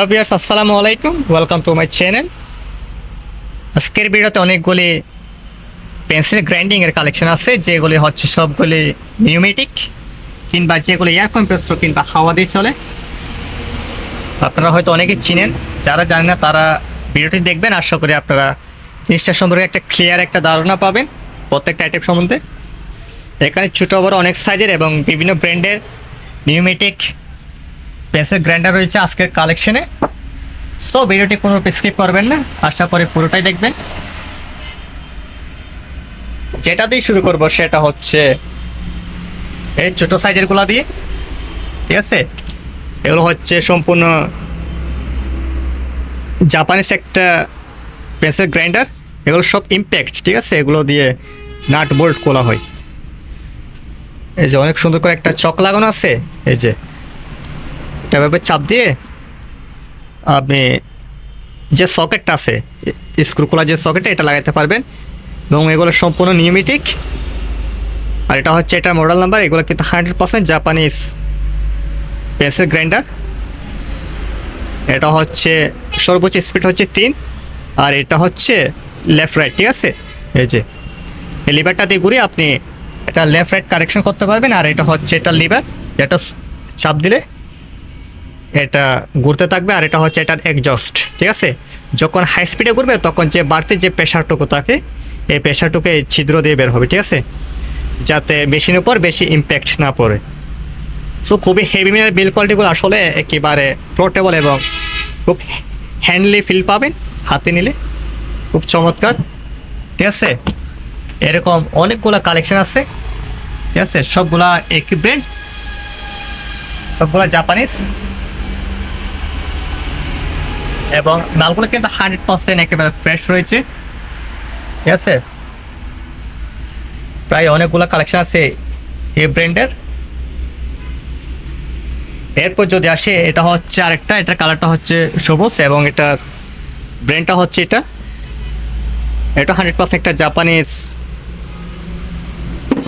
Hello বিয়ার্স আসসালামু আলাইকুম। Welcome to my channel আজকের ভিডিওতে অনেকগুলি পেন্সিল গ্রাইন্ডিংয়ের কালেকশন আছে, যেগুলি হচ্ছে সবগুলি নিউমেটিক কিংবা যেগুলি এয়ার কম্প্রেসর কিংবা হাওয়া দিয়ে চলে। আপনারা হয়তো অনেকে চিনেন, যারা জানে না, তারা ভিডিওটি দেখবেন। আশা করি আপনারা জিনিসটা সম্পর্কে একটা ক্লিয়ার একটা ধারণা পাবেন প্রত্যেকটা আইটেম সম্বন্ধে। এখানে ছোটো বড় অনেক সাইজের এবং বিভিন্ন ব্র্যান্ডের নিউমেটিক পেন্সিল গ্রাইন্ডার রয়েছে আজকের কালেকশনে সো ভিডিওটি কোনো স্কিপ করবেন না। আশা করি পুরোটাই দেখবেন। যেটা দিয়ে শুরু করব সেটা হচ্ছে এই ছোটো সাইজেরগুলো দিয়ে। ঠিক আছে? এগুলো হচ্ছে সম্পূর্ণ জাপানিস একটা পেন্সিল গ্রাইন্ডার এগুলো সব ইম্প্যাক্ট ঠিক আছে? এগুলো দিয়ে নাট বোল্ট খোলা হয়। এই যে অনেক সুন্দর করে একটা চক লাগানো আছে। এই যে এভাবে চাপ দিয়ে আপনি যে সকেটটা আছে স্ক্রু খোলা যে সকেটটা, এটা লাগাতে পারবেন। এবং এগুলো সম্পূর্ণ নিয়মিটিক আর এটা হচ্ছে এটা মডেল নাম্বার এগুলো কিন্তু hundred percent Japanese pencil grinder এটা হচ্ছে সর্বোচ্চ স্পিড হচ্ছে তিন, আর এটা হচ্ছে লেফট রাইট ঠিক আছে? এই যে, এই লিভারটা দিয়ে ঘুরে আপনি এটা লেফট রাইট কারেকশন করতে পারবেন, আর এটা হচ্ছে এটা লিভার যেটা চাপ দিলে এটা ঘুরতে থাকবে আর এটা হচ্ছে এটার একজস্ট ঠিক আছে? যখন হাই স্পিডে ঘুরবে, তখন যে বাড়তি যে প্রেশারটুকু থাকে, এই প্রেশারটুকু ছিদ্র দিয়ে বের হবে, ঠিক আছে? যাতে মেশিনের উপর বেশি ইম্প্যাক্ট না পড়ে। সো খুবই হেভি মিনার বিল কোয়ালিটিগুলো আসলে একেবারে পোর্টেবল এবং খুব হ্যান্ডলি ফিল পাবেন, হাতে নিলে। খুব চমৎকার, ঠিক আছে? এরকম অনেকগুলো কালেকশন আছে, ঠিক আছে? সবগুলা একই ব্র্যান্ড সবগুলা জাপানিজ এবং মালগুলো কিন্তু হান্ড্রেড পার্সেন্ট একেবারে ফ্রেশ রয়েছে। ঠিক আছে? প্রায় অনেকগুলো কালেকশন আছে এই ব্র্যান্ডের। এরপর যদি আসে, এটা হচ্ছে আরেকটা, এটার কালারটা হচ্ছে সবুজ এবং এটা ব্র্যান্ডটা হচ্ছে এটা। এটা হান্ড্রেড পার্সেন্ট একটা জাপানিজ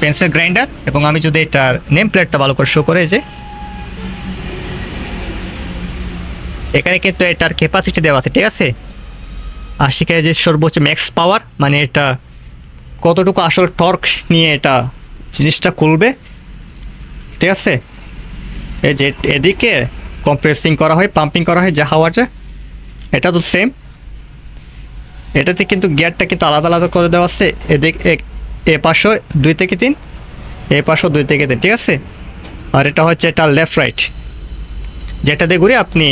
পেন্সিল গ্রাইন্ডার এবং আমি যদি এটার নেম প্লেটটা ভালো করে শো করে যে এখানে কিন্তু এটার ক্যাপাসিটি দেওয়া আছে, ঠিক আছে? আশি কেজি সর্বোচ্চ ম্যাক্স পাওয়ার মানে এটা কতটুকু আসল টর্ক নিয়ে এটা জিনিসটা খুলবে, ঠিক আছে? এই যে এদিকে কম্প্রেসিং করা হয় পাম্পিং করা হয়, যে হাওয়াটা এটা তো সেম এটাতে কিন্তু গিয়ারটা কিন্তু আলাদা আলাদা করে দেওয়া আছে, এদিক, এ পাশও দুই থেকে তিন, এ পাশও দুই থেকে তিন, ঠিক আছে? আর এটা হচ্ছে এটা লেফট রাইট যেটা দিয়ে ঘুরে আপনি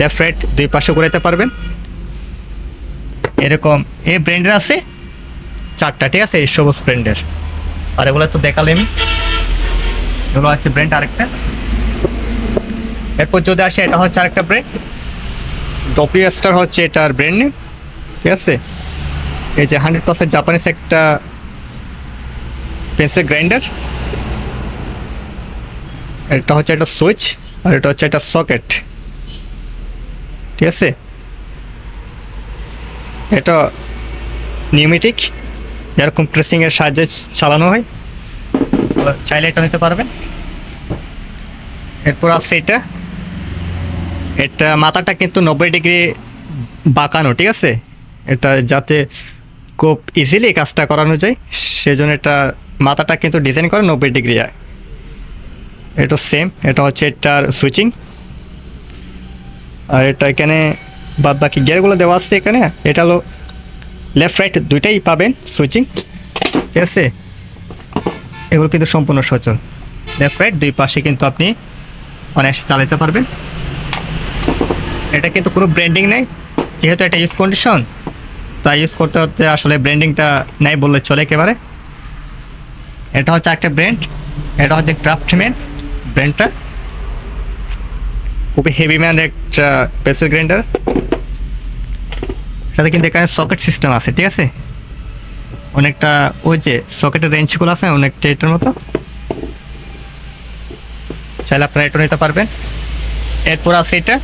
লেফট রাইট দুই পাশে ঘুরাইতে পারবেন। এরকম এই ব্র্যান্ডের আছে চারটা ঠিক আছে? এই সবুজ ব্র্যান্ডের। আর এগুলো তো দেখালাম এগুলো হচ্ছে ব্র্যান্ড আরেকটা। এরপর যদি আসে এটা হচ্ছে আরেকটা ব্র্যান্ড। ডপিও স্টার হচ্ছে এটার ব্র্যান্ড নেম ঠিক আছে? এই যে হান্ড্রেড পার্সেন্ট জাপানিস একটা পেন্সিল গ্রাইন্ডার এটা হচ্ছে একটা সুইচ আর এটা হচ্ছে একটা সকেট ঠিক আছে? এটা নিউমেটিক, যেরকম প্রেসিংয়ের সাহায্যে চালানো হয় চাইলে এটা নিতে পারবেন। এরপর আছে এটা। এটা মাথাটা কিন্তু নব্বই ডিগ্রি বাঁকানো, ঠিক আছে? এটা যাতে খুব ইজিলি কাজটা করানো যায়, সেজন্য এটা মাথাটা কিন্তু ডিজাইন করে নব্বই ডিগ্রি এটা সেম এটা হচ্ছে এটার সুইচিং আর এটা এখানে বাদ বাকি গিয়ারগুলো দেওয়া আছে এখানে। এটা হলো লেফট রাইট দুইটাই পাবেন সুইচিং ঠিক আছে? এগুলো কিন্তু সম্পূর্ণ সচল। লেফট রাইট দুই পাশে কিন্তু আপনি অনায়াসে চালাতে পারবেন। এটা কিন্তু কোনো ব্র্যান্ডিং নেই। যেহেতু এটা ইউজ কন্ডিশন তাই ইউজ করতে হতে আসলে ব্র্যান্ডিংটা নেই বললে চলে একেবারে। এটা হচ্ছে একটা ব্র্যান্ড এটা হচ্ছে ক্রাফটম্যান ব্র্যান্ডটা খুবই হেভি ম্যান একটা পেসেল গ্রাইন্ডার। এটাতে কিন্তু এখানে সকেট সিস্টেম আছে, ঠিক আছে? অনেকটা ওই যে সকেটের রেঞ্জগুলো আছে, অনেকটা এটার মতো। চাইলে আপনারা এটা নিতে পারবেন। এরপর আছে এটা।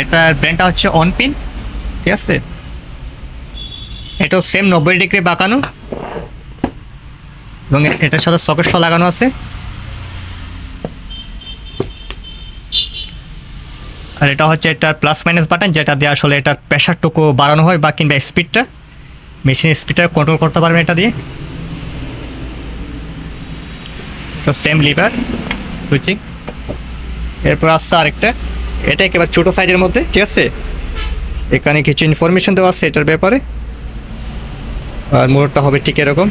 এটার ব্র্যান্ডটা হচ্ছে অনপিন ঠিক আছে? এটাও সেম নব্বই ডিগ্রি বাঁকানো। এবং এটার সাথে সকেট লাগানো আছে। আর এটা হচ্ছে এটার প্লাস মাইনাস বাটন যেটা দিয়ে আসলে এটার প্রেশারটুকু বাড়ানো হয় বা কিংবা স্পিডটা মেশিন স্পিডটা কন্ট্রোল করতে পারবেন এটা দিয়ে। তো সেম লিভার সুইচিং এরপর আসছে আরেকটা। এটা একেবারে ছোটো সাইজের মধ্যে, ঠিক আছে? এখানে কিছু ইনফরমেশন দেওয়া আছে এটার ব্যাপারে। আর মোটরটা হবে ঠিক এরকম।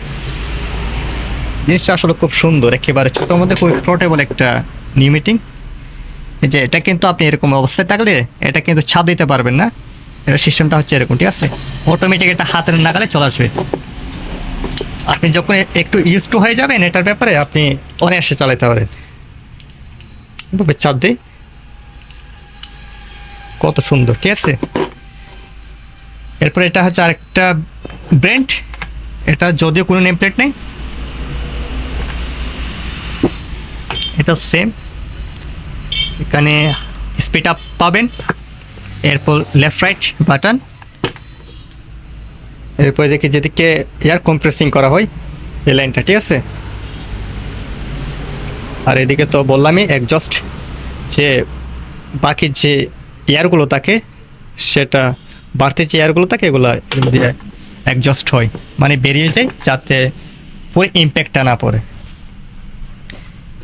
জিনিসটা আসলে খুব সুন্দর, একেবারে ছোটোর মধ্যে খুব পোর্টেবল একটা নিউ মিটিং যে এটা কিন্তু আপনি এরকম অবস্থায় থাকলে এটা কিন্তু ছাপ দিতে পারবেন না। এটা সিস্টেমটা হচ্ছে এরকম, ঠিক আছে? অটোমেটিক এটা হাতের নাগালে চলে আসবে। আপনি যখন একটু ইউজ টু হয়ে যাবেন এটার ব্যাপারে, আপনি অনায়াসে চালাতে পারেন। চাপ দিই। কত সুন্দর, ঠিক আছে? এরপরে এটা হচ্ছে আরেকটা ব্র্যান্ড এটা যদিও কোনো নেম প্লেট নেই। এটা সেম এখানে স্পিড আপ পাবেন। এরপর লেফট রাইট বাটন এরপর দেখি যেদিকে এয়ার কম্প্রেসিং করা হয়, এই লাইনটা ঠিক আছে? আর এদিকে তো বললামই একজস্ট যে বাকি যে এয়ারগুলো থাকে, সেটা বাড়তি যে এয়ারগুলো থাকে, এগুলো দিয়ে একজস্ট হয়। মানে বেরিয়ে যায় যাতে পুরো ইম্প্যাক্টটা না পড়ে।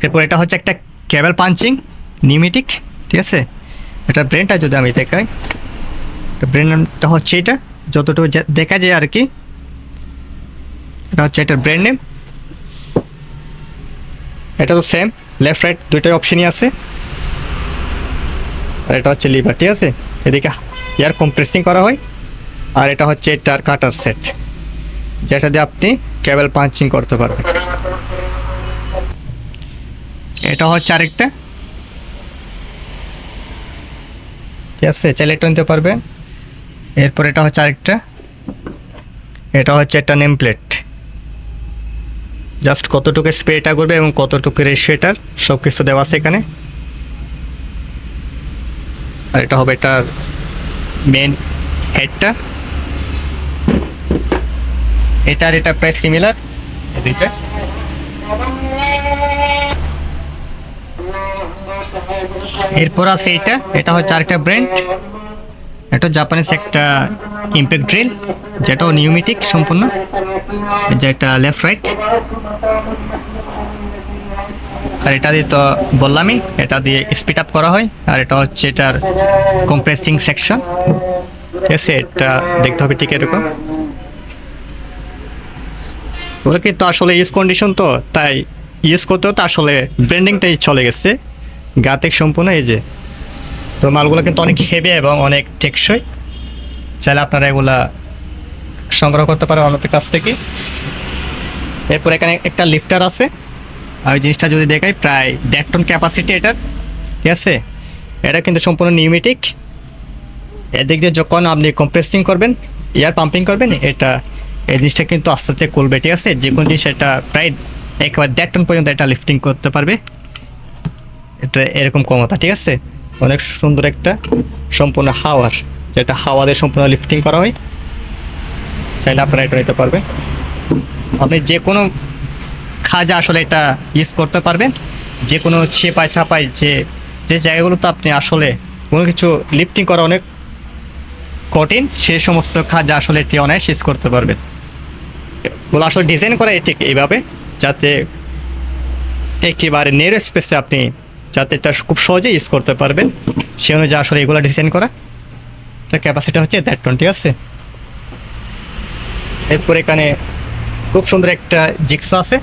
এরপর এটা হচ্ছে একটা কেবল পাঞ্চিং নিউমেটিক ঠিক আছে? এটা ব্রেনটা যদি আমি দেখাই ব্রেনটা হচ্ছে এটা, যতটুকু দেখা যায় আর কি, এটা হচ্ছে এটার ব্র্যান্ড নেম এটা তো সেম লেফট রাইট দুইটাই অপশনই আছে। আর এটা হচ্ছে লিভার ঠিক আছে? এদিকে এয়ার কম্প্রেসিং করা হয়, আর এটা হচ্ছে এটার কাটার সেট যেটা দিয়ে আপনি কেবল পাঞ্চিং করতে পারবেন। এটা হচ্ছে আরেকটা। ঠিক আছে, চাইলে এটা নিতে পারবেন। এরপর এটা হচ্ছে আরেকটা। এটা হচ্ছে একটা নেম প্লেট জাস্ট কতটুকু স্প্রেটা করবে এবং কতটুকু রেশিয়েটার সব কিছু দেওয়া আছে এখানে। আর এটা হবে এটার মেন হেডটা এটার এটা প্রায় সিমিলার দুইটা এরপর আছে এটা এটা হচ্ছে আরেকটা ব্র্যান্ড এটা জাপানিজ একটা ইম্প্যাক্ট ড্রিল যেটাও নিউমেটিক সম্পূর্ণ যেটা লেফট রাইট আর এটা দিয়ে তো বললামই, এটা দিয়ে স্পিড আপ করা হয়, আর এটা হচ্ছে এটার কম্প্রেসিং সেকশন ঠিক আছে এটা দেখতে হবে ঠিক এরকম। ওরা কিন্তু আসলে ইউজ কন্ডিশন তো, তাই ইউজ করতেও তো আসলে ব্র্যান্ডিংটাই চলে গেছে। গাতেক সম্পূর্ণ এই যে, তো মালগুলো কিন্তু অনেক হেভি এবং অনেক টেকসই। চাইলে আপনারা এগুলা সংগ্রহ করতে পারেন অন্যদের কাছ থেকে। এরপর এখানে একটা লিফটার আছে। আর ওই জিনিসটা যদি দেখাই, প্রায় দেড় টন ক্যাপাসিটি এটার। ঠিক আছে? এটা কিন্তু সম্পূর্ণ নিউমেটিক এদিক দিয়ে যখন আপনি কম্প্রেসিং করবেন এয়ার পাম্পিং করবেন, এটা এই জিনিসটা কিন্তু আস্তে আস্তে খুলবে, ঠিক আছে? যে কোনো জিনিস এটা প্রায় একবার দেড় টন পর্যন্ত এটা লিফটিং করতে পারবে। এটা এরকম ক্ষমতা, ঠিক আছে? অনেক সুন্দর একটা সম্পূর্ণ হাওয়ার, যেটা হাওয়া দিয়ে সম্পূর্ণ লিফটিং করা হয়। চাইলে আপনারা এটা নিতে পারবেন। আপনি যে কোনো খাজা আসলে এটা ইউজ করতে পারবেন। যে কোনো ছেপায় ছাপায় যে যে জায়গাগুলোতে আপনি আসলে কোনো কিছু লিফটিং করা অনেক কঠিন, সে সমস্ত খাজা আসলে এটি অনায়াস ইউজ করতে পারবেন। ওগুলো আসলে ডিজাইন করা এটি এইভাবে, যাতে একেবারে নেরো স্পেসে আপনি যাতে এটা খুব সহজে ইউজ করতে পারবেন। সে অনুযায়ী আসলে এগুলো ডিজাইন করা। এটা ক্যাপাসিটি হচ্ছে দ্যাট টন ঠিক আছে? এরপর এখানে খুব সুন্দর একটা জিক্স আছে।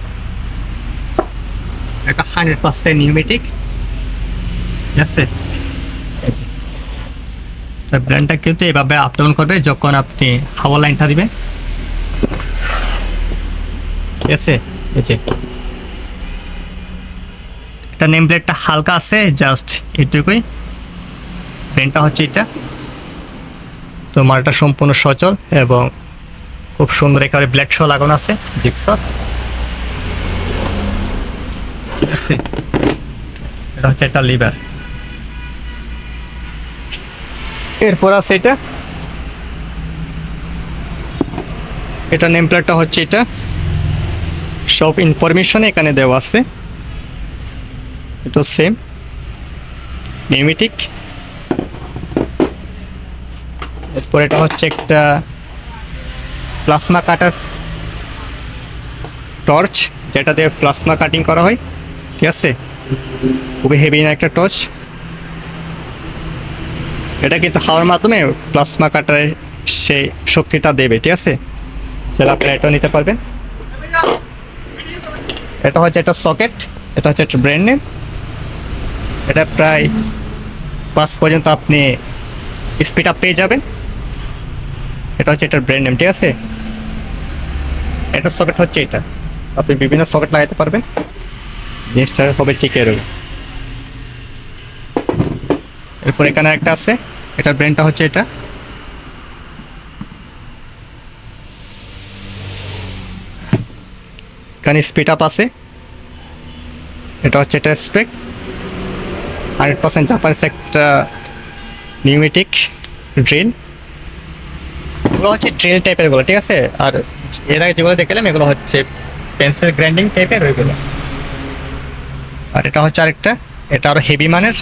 একটা হান্ড্রেড পার্সেন্ট নিউমেটিক ঠিক আছে? ব্র্যান্ডটা কিন্তু এভাবে আপ ডাউন করবে যখন আপনি হাওয়া লাইনটা দিবেন। ঠিক আছে? এটা নেম প্লেটটা হালকা আছে জাস্ট এটুকুই। ব্র্যান্ডটা হচ্ছে এটা। তো মালটা সম্পূর্ণ সচল এবং খুব সুন্দর একেবারে ব্ল্যাক শো লাগানো আছে জিক্সর এটা হচ্ছে একটা লিভার এরপর আছে এটা। এটা নেম প্লেটটা হচ্ছে এটা। সব ইনফরমেশন এখানে দেওয়া আছে। এটা সেম নিউমেটিক এরপর এটা হচ্ছে একটা প্লাসমা কাটার টর্চ যেটা দিয়ে প্লাসমা কাটিং করা হয়, ঠিক আছে? খুবই হেভি না একটা টর্চ এটা কিন্তু হাওয়ার মাধ্যমে প্লাসমা কাটারে সেই শক্তিটা দেবে, ঠিক আছে? সেটা আপনি এটাও নিতে পারবেন। এটা হচ্ছে একটা সকেট এটা হচ্ছে একটা ব্র্যান্ড নেম এটা প্রায় পাঁচ পর্যন্ত আপনি স্পিড আপ পেয়ে যাবেন। এটা হচ্ছে এটার ব্র্যান্ড নেম ঠিক আছে? এটার সকেট হচ্ছে এটা। আপনি বিভিন্ন সকেট লাগাতে পারবেন। জিনিসটা হবে টিকে রবে এরপর এখানে একটা আছে। এটার ব্র্যান্ডটা হচ্ছে এটা। এখানে স্পিড আপ আছে। এটা হচ্ছে এটা স্পেক হান্ড্রেড পার্সেন্ট জাপানিস একটা নিউমেটিক ড্রিল। এগুলো হচ্ছে ড্রিল টাইপের এগুলো, ঠিক আছে? আর এর আগে যেগুলো দেখলাম, এগুলো হচ্ছে পেন্সিল গ্রাইন্ডিং টাইপের ওইগুলো। আর এটা হচ্ছে আরেকটা, এটা আরও হেভি মানের।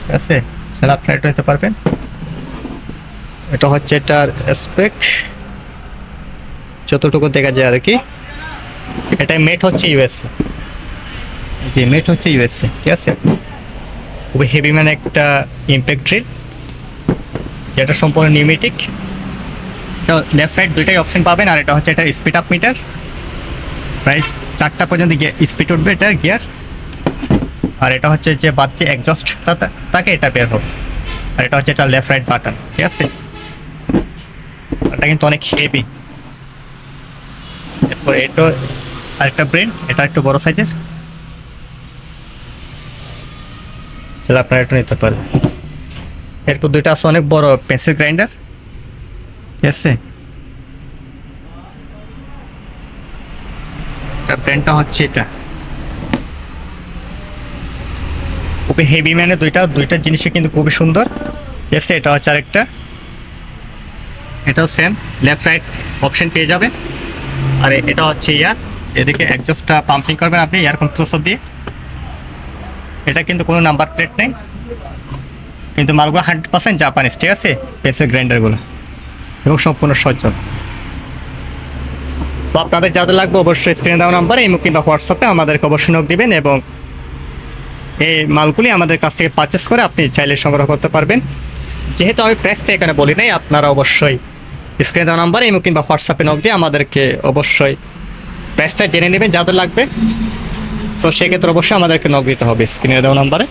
ঠিক আছে? স্যার আপনার এটা হতে পারবেন। এটা হচ্ছে এটার স্পেক যতটুকু দেখা যায় আর কি। এটা মেট হচ্ছে ইউএসএ জি মেট হচ্ছে ইউএসএ ঠিক আছে? খুবই হেভি মানে একটা ইম্প্যাক্ট ড্রিল যেটা সম্পূর্ণ নিউমেটিক লেফট রাইট দুইটাই অপশন পাবেন, আর এটা হচ্ছে এটা স্পিড আপ মিটার প্রায় চারটা পর্যন্ত স্পিড উঠবে এটা গিয়ার আর এটা হচ্ছে যে বাদ যে একজস্ট তাকে এটা বের হবে আর এটা হচ্ছে এটা লেফট রাইট বাটন ঠিক আছে? এটা কিন্তু অনেক হেভি এরপর এটা আরেকটা ব্রেন এটা একটু বড় সাইজের সেটা আপনারা একটু নিতে পারেন। এরপর দুইটা আছে, অনেক বড় পেন্সিল গ্রাইন্ডার। ঠিক আছে? ব্র্যান্ডটা হচ্ছে এটা। খুবই হেভি মানে দুইটা দুইটা জিনিসই কিন্তু খুবই সুন্দর। ঠিক আছে? এটা হচ্ছে আরেকটা। এটাও সেম লেফট রাইট অপশন পেয়ে যাবেন। আর এটা হচ্ছে ইয়ার। এদিকে একজস্টটা পাম্পিং করবেন আপনি এয়ার কন্ট্রোসার দিয়ে। এটা কিন্তু কোনো নাম্বার প্লেট নেই। কিন্তু মালগুলো হান্ড্রেড পার্সেন্ট জাপানিজ ঠিক আছে? পেসের গ্রাইন্ডারগুলো এবং সম্পূর্ণ সচল। তো আপনাদের যাদের লাগবে অবশ্যই স্ক্রিনে দেওয়া নাম্বারে এই কিংবা হোয়াটসঅ্যাপে আমাদেরকে অবশ্যই নোট দিবেন এবং এই মালগুলি আমাদের কাছ থেকে পারচেস করে আপনি চাইলে সংগ্রহ করতে পারবেন। যেহেতু আমি প্রেসটা এখানে বলি নাই, আপনারা অবশ্যই স্ক্রিনে দেওয়া নাম্বারে এই কিংবা হোয়াটসঅ্যাপে নোট দিয়ে আমাদেরকে অবশ্যই প্রেসটা জেনে নেবেন, যাদের লাগবে। তো সেক্ষেত্রে অবশ্যই আমাদেরকে নক দিতে হবে স্ক্রিনে দেওয়া নাম্বারে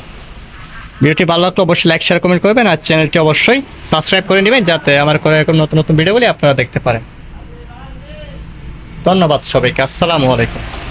ভিডিওটি ভালো লাগলে অবশ্যই লাইক শেয়ার কমেন্ট করবেন আর চ্যানেলটি অবশ্যই সাবস্ক্রাইব করে নেবেন যাতে আমার করে এরকম নতুন নতুন ভিডিওগুলি আপনারা দেখতে পারেন। ধন্যবাদ সবাইকে, আসসালামু আলাইকুম।